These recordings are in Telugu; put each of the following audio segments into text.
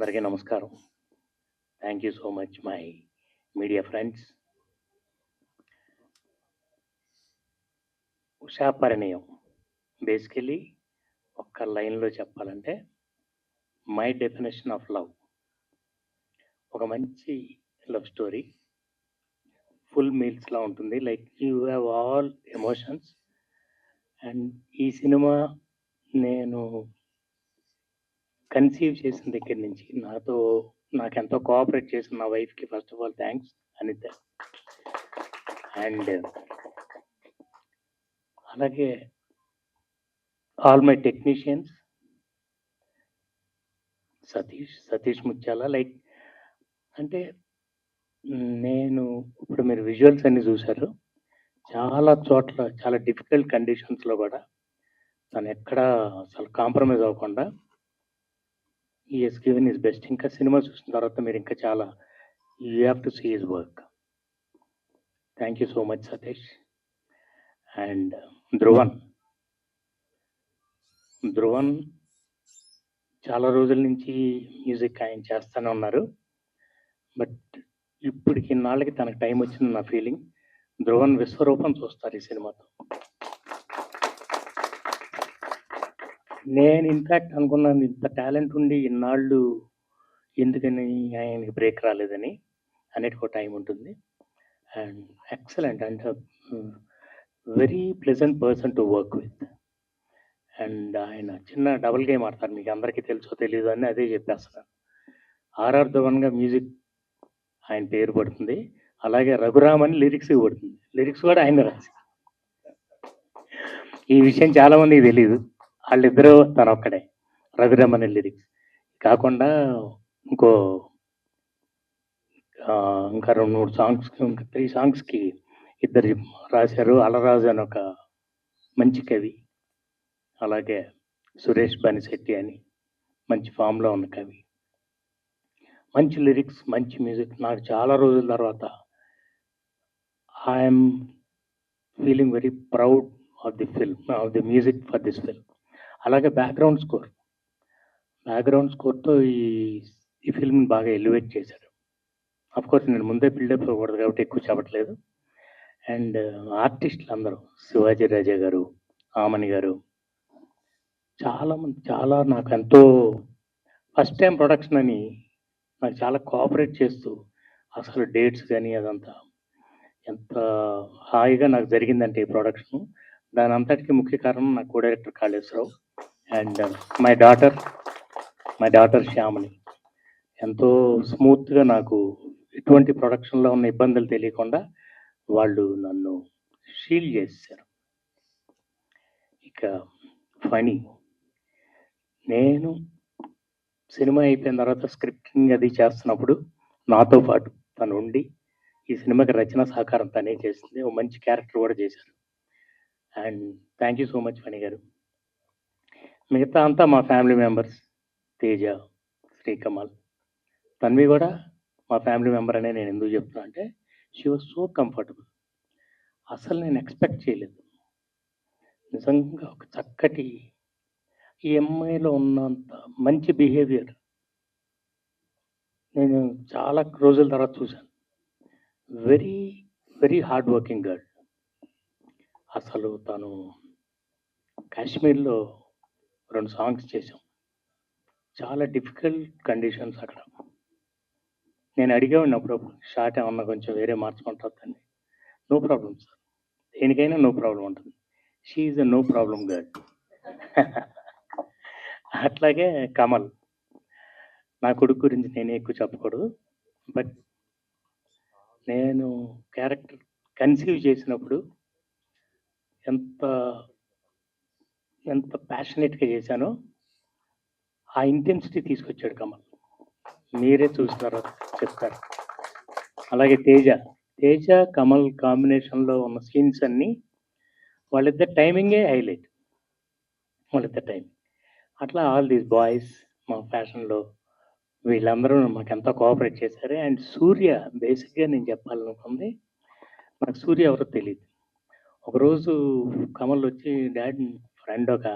అందరికీ నమస్కారం. Thank you so much my media friends Usha Parinayam. Basically ఒక్క లైన్లో చెప్పాలంటే మై డెఫినేషన్ ఆఫ్ లవ్ ఒక మంచి లవ్ స్టోరీ ఫుల్ మీల్స్లా ఉంటుంది. Like you have all emotions and ఈ సినిమా నేను కన్సీవ్ చేసిన దగ్గర నుంచి నాతో నాకు ఎంతో కోఆపరేట్ చేసిన నా వైఫ్కి first of all thanks Anitha. And అలాగే all my technicians Satish Satish Mutyala like అంటే నేను ఇప్పుడు మీరు విజువల్స్ అన్ని చూశారు. చాలా చోట్ల చాలా డిఫికల్ట్ కండిషన్స్లో కూడా తను ఎక్కడ అసలు కాంప్రమైజ్ అవ్వకుండా ఈ ఎస్ గివెన్ ఇస్ బెస్ట్ ఇంకా సినిమా చూసిన తర్వాత మీరు ఇంకా చాలా you have to see his work thank you so much Satish and Dhruvan Dhruvan చాలా రోజుల నుంచి మ్యూజిక్ ఆయన చేస్తూనే ఉన్నారు. బట్ ఇప్పటికి నాళ్ళకి తనకు టైం వచ్చింది నా ఫీలింగ్ ధ్రువన్ విశ్వరూపం చూస్తారు ఈ సినిమాతో. నేను ఇన్ఫాక్ట్ అనుకున్నాను ఇంత టాలెంట్ ఉండి ఇన్నాళ్ళు ఎందుకని ఆయనకి బ్రేక్ రాలేదని అన్నిటికో టైం ఉంటుంది. And excellent and very pleasant person to work with and ఆయన చిన్న డబుల్ గేమ్ ఆడతారు. మీకు అందరికీ తెలుసో తెలియదు అని అదే చెప్పేస్తున్నాను. ఆర్ఆర్ ధవన్గా మ్యూజిక్ ఆయన పేరు పడుతుంది. అలాగే రఘురామ్ అని లిరిక్స్ పడుతుంది లిరిక్స్ కూడా ఆయన రాసి. ఈ విషయం చాలా మందికి తెలియదు వాళ్ళిద్దరూ తన ఒక్కడే రఘురామ్ లిరిక్స్. కాకుండా ఇంకో ఇంకా రెండు మూడు సాంగ్స్ ఇంకా త్రీ సాంగ్స్కి ఇద్దరు రాశారు. అలరాజు అని ఒక మంచి కవి. అలాగే సురేష్ బనిశెట్టి అని మంచి ఫామ్లో ఉన్న కవి. మంచి లిరిక్స్ మంచి మ్యూజిక్. నాకు చాలా రోజుల తర్వాత I'm feeling very proud of the film of the music for this film. అలాగే బ్యాక్గ్రౌండ్ స్కోర్ బ్యాక్గ్రౌండ్ స్కోర్తో ఈ ఈ ఫిల్మ్ని బాగా ఎలివేట్ చేశారు. కోర్స్ నేను ముందే బిల్డప్ అవ్వకూడదు కాబట్టి ఎక్కువ చెప్పట్లేదు. అండ్ ఆర్టిస్టులు అందరూ శివాజీ రాజా గారు ఆమని గారు చాలా మంది చాలా నాకు ఎంతో ఫస్ట్ టైం ప్రొడక్షన్ అని నాకు చాలా కోఆపరేట్ చేస్తూ అసలు డేట్స్ కానీ అదంతా ఎంత హాయిగా నాకు జరిగిందంటే ఈ ప్రొడక్షన్ దాని అంతటికి ముఖ్య కారణం నా co director Kaleswararao and my daughter my daughter శ్యామని. ఎంతో స్మూత్గా నాకు ఎటువంటి ప్రొడక్షన్లో ఉన్న ఇబ్బందులు తెలియకుండా వాళ్ళు నన్ను షీల్ చేశారు ఇక ఫనీ. నేను సినిమా అయిపోయిన తర్వాత స్క్రిప్టింగ్ అది చేస్తున్నప్పుడు నాతో పాటు తను ఉండి ఈ సినిమాకి రచన సహకారం తనే చేసింది. ఓ మంచి క్యారెక్టర్ కూడా చేశారు. And thank you so much Phani garu. మిగతా అంతా మా ఫ్యామిలీ మెంబర్స్ తేజ శ్రీకమల్ తన్వి కూడా మా ఫ్యామిలీ మెంబర్ అనే నేను ఎందుకు చెప్తున్నా అంటే షీ వాజ్ సో కంఫర్టబుల్ అసలు నేను ఎక్స్పెక్ట్ చేయలేదు. నిజంగా ఒక చక్కటి ఈ అమ్మాయిలో ఉన్నంత మంచి బిహేవియర్ నేను చాలా రోజుల తర్వాత చూశాను. Very very hard working girl అసలు తను కాశ్మీర్లో రెండు సాంగ్స్ చేసాం చాలా డిఫికల్ట్ కండిషన్స్ అక్కడ. నేను అడిగేవాడిని అప్పుడప్పుడు షార్ట్ ఏమన్నా కొంచెం వేరే మార్చుకుంటుందండి నో ప్రాబ్లం సార్ దేనికైనా నో ప్రాబ్లం ఉంటుంది. She uh no problem girl అట్లాగే కమల్. నా కొడుకు గురించి నేనే ఎక్కువ చెప్పకూడదు. బట్ నేను క్యారెక్టర్ కన్సీవ్ చేసినప్పుడు ఎంత ఎంత ప్యాషనేట్గా చేశానో ఆ ఇంటెన్సిటీ తీసుకొచ్చాడు కమల్. మీరే చూస్తారు చెప్తారు. అలాగే తేజ. తేజ కమల్ కాంబినేషన్లో ఉన్న సీన్స్ అన్నీ వాళ్ళిద్దరు టైమింగే హైలైట్ వాళ్ళిద్దరు టైమింగ్ అట్లా ఆల్ దీస్ బాయ్స్ మా ఫ్యాషన్లో వీళ్ళందరూ మాకు ఎంతో కోఆపరేట్ చేశారు. అండ్ సూర్య బేసిక్గా నేను చెప్పాలనుకుంది నాకు సూర్య ఎవరో తెలియదు ఒకరోజు కమల్ వచ్చి డాడ్ ఫ్రెండ్ ఒక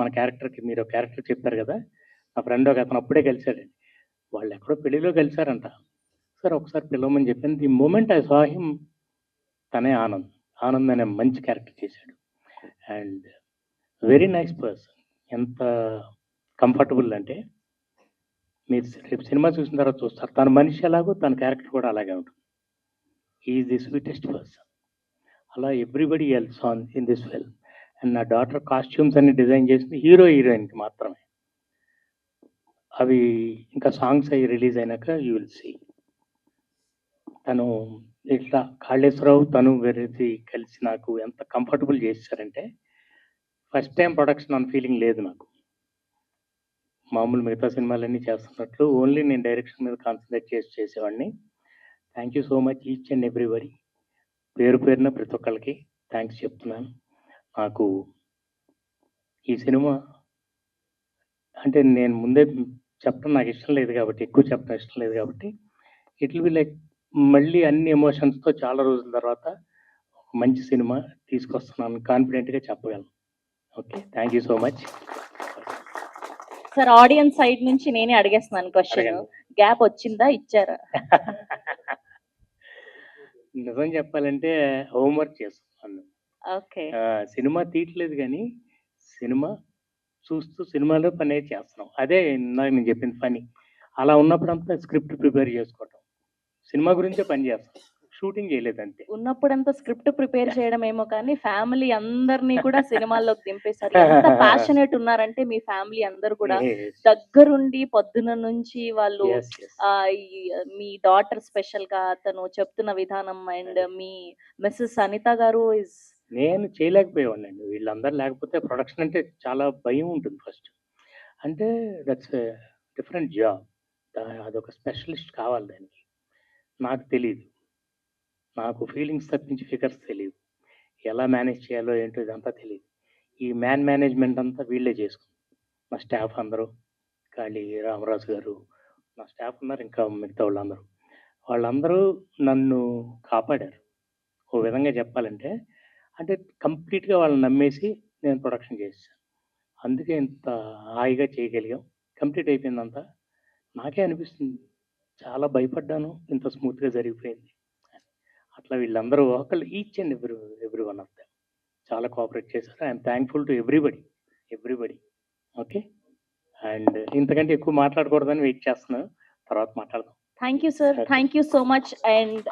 మన క్యారెక్టర్కి మీరు ఒక క్యారెక్టర్ చెప్పారు కదా నా ఫ్రెండ్ ఒక అతను అప్పుడే కలిశాడండి వాళ్ళు ఎక్కడో పెళ్ళిలో కలిశారంట. సార్ ఒకసారి పిలవమని చెప్పింది the moment I saw him తనే ఆనంద్. ఆనంద్ అనే మంచి క్యారెక్టర్ చేశాడు. And very nice person. ఎంత కంఫర్టబుల్ అంటే మీరు రేపు సినిమా చూసిన తర్వాత చూస్తారు. తన మనిషి ఎలాగో తన క్యారెక్టర్ కూడా అలాగే ఉంటుంది. Is the sweetest person. అలా everybody else on in this film and నా డాటర్ కాస్ట్యూమ్స్ అన్ని డిజైన్ చేసింది హీరో హీరోయిన్కి మాత్రమే. అవి ఇంకా సాంగ్స్ అవి రిలీజ్ అయినాక యూ విల్ సీ తను ఇట్లా కాళేశ్వరరావు తను వెరది కలిసి నాకు ఎంత కంఫర్టబుల్ చేశారంటే ఫస్ట్ టైం ప్రొడక్షన్ అన్న ఫీలింగ్ లేదు నాకు. మామూలు మిగతా సినిమాలన్నీ చేస్తున్నట్లు ఓన్లీ నేను డైరెక్షన్ మీద కాన్సన్ట్రేట్ చేసి చేసేవాడిని. Thank you so much each and everybody పేరు పేరున ప్రతి ఒక్కరికి థ్యాంక్స్ చెప్తున్నాను. నాకు ఈ సినిమా అంటే నేను ముందే చెప్పడం నాకు ఇష్టం లేదు కాబట్టి ఎక్కువ చెప్పడం ఇష్టం లేదు కాబట్టి ఇట్ విల్ బి లైక్ మళ్ళీ అన్ని ఎమోషన్స్తో చాలా రోజుల తర్వాత ఒక మంచి సినిమా తీసుకొస్తున్నాను. కాన్ఫిడెంట్గా చెప్పగలను. Okay thank you so much sir audience side నుంచి నేనే అడిగేస్తున్నాను క్వశ్చన్. గ్యాప్ వచ్చిందా? ఇచ్చారా? నిజం చెప్పాలంటే హోంవర్క్ చేస్తున్నాను ఓకే. ఆ, సినిమా తీయట్లేదు కానీ సినిమా చూస్తూ సినిమాలో పని అయితే చేస్తున్నాం. అదే ఇందాక నేను చెప్పింది పని. అలా ఉన్నప్పుడంతా స్క్రిప్ట్ ప్రిపేర్ చేసుకోవటం. సినిమా గురించే పని చేస్తాం. షూటింగ్ చేయలేదు అంతే ఉన్నప్పుడంతా స్క్రిప్ట్ ప్రిపేర్ చేయడం ఏమో కానీ ఫ్యామిలీ అందరినీ కూడా సినిమాల్లోకి దింపేశారు. ఎంత ప్యాషనేట్ ఉన్నారంటే మీ ఫ్యామిలీ అందరూ కూడా. దగ్గరుండి పొద్దున నుంచి వాళ్ళు మీ డాటర్ స్పెషల్గా తను చెప్తున్న విధానం అండ్ మీ మిస్సెస్ అనిత గారు ఇస్ నేను చేయలేకపోయేవాడిని వీళ్ళందరూ లేకపోతే ప్రొడక్షన్ అంటే చాలా భయం ఉంటుంది ఫస్ట్ అంటే దట్స్ డిఫరెంట్ జాబ్ అదొక స్పెషలిస్ట్ కావాలి దానికి. నాకు తెలియదు నాకు ఫీలింగ్స్ తప్పించి ఫిగర్స్ తెలియదు ఎలా మేనేజ్ చేయాలో ఏంటో ఇదంతా తెలియదు ఈ మ్యాన్ మేనేజ్మెంట్ అంతా వీళ్ళే చేసుకుంది మా స్టాఫ్ అందరూ కాళీ రామరాజు గారు నా స్టాఫ్ ఉన్నారు ఇంకా మిగతా వాళ్ళందరూ. వాళ్ళందరూ నన్ను కాపాడారు. ఓ విధంగా చెప్పాలంటే అంటే కంప్లీట్గా వాళ్ళని నమ్మేసి నేను ప్రొడక్షన్ చేశాను. అందుకే ఇంత హాయిగా చేయగలిగాం. కంప్లీట్ అయిపోయిందంతా. నాకే అనిపిస్తుంది. చాలా భయపడ్డాను. ఇంత స్మూత్గా జరిగిపోయింది. అట్లా వీళ్ళందరూ ఒకళ్ళు each and every every one of them చాలా కోఆపరేట్ చేశారు. I'm thankful to everybody everybody okay and ఇంతకంటే ఎక్కువ మాట్లాడకూడదని వెయిట్ చేస్తున్నాను. తర్వాత మాట్లాడదాం. Thank you sir. Thank you so much and